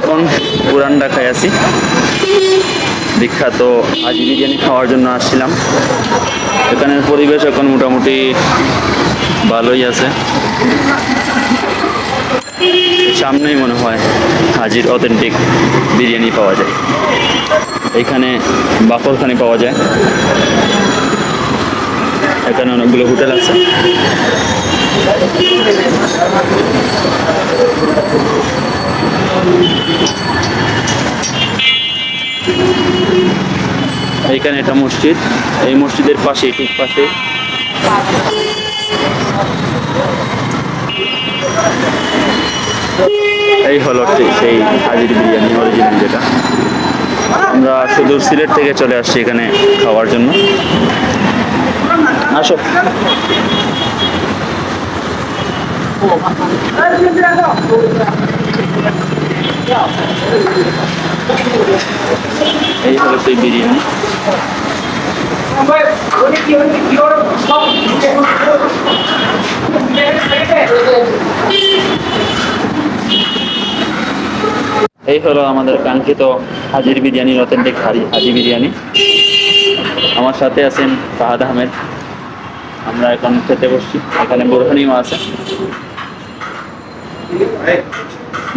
এখন পুরান ঢাকায় আছি। বিখ্যাত হাজি বিরিয়ানি খাওয়ার জন্য আসছিলাম। এখানের পরিবেশ এখন মোটামুটি ভালোই আছে। সামনেই মনে হয় হাজির অথেন্টিক বিরিয়ানি পাওয়া যায়। এখানে বাকরখানি পাওয়া যায়। এখানে অনেকগুলো হোটেল আছে। এইখানে এটা মসজিদ। এই মসজিদের পাশে, ঠিক পাশে। এই হলো সেই- হাজির বিরিয়ানি অরিজিনাল যেটা। আমরা সুদূর সিলেট থেকে চলে আসছি এখানে খাওয়ার জন্য। আসো। এই হলো সেই বিরিয়ানি। এই হলো আমাদের কাঙ্ক্ষিত হাজির বিরিয়ানির অথেন্টিক হাজি হাজি বিরিয়ানি। আমার সাথে আছেন ফাহাদ আহমেদ। আমরা এখন খেতে বসছি। এখানে বোরহানিও আছে।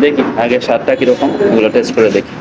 দেখি আগে স্বাদটা কীরকম, এগুলো টেস্ট করে দেখি।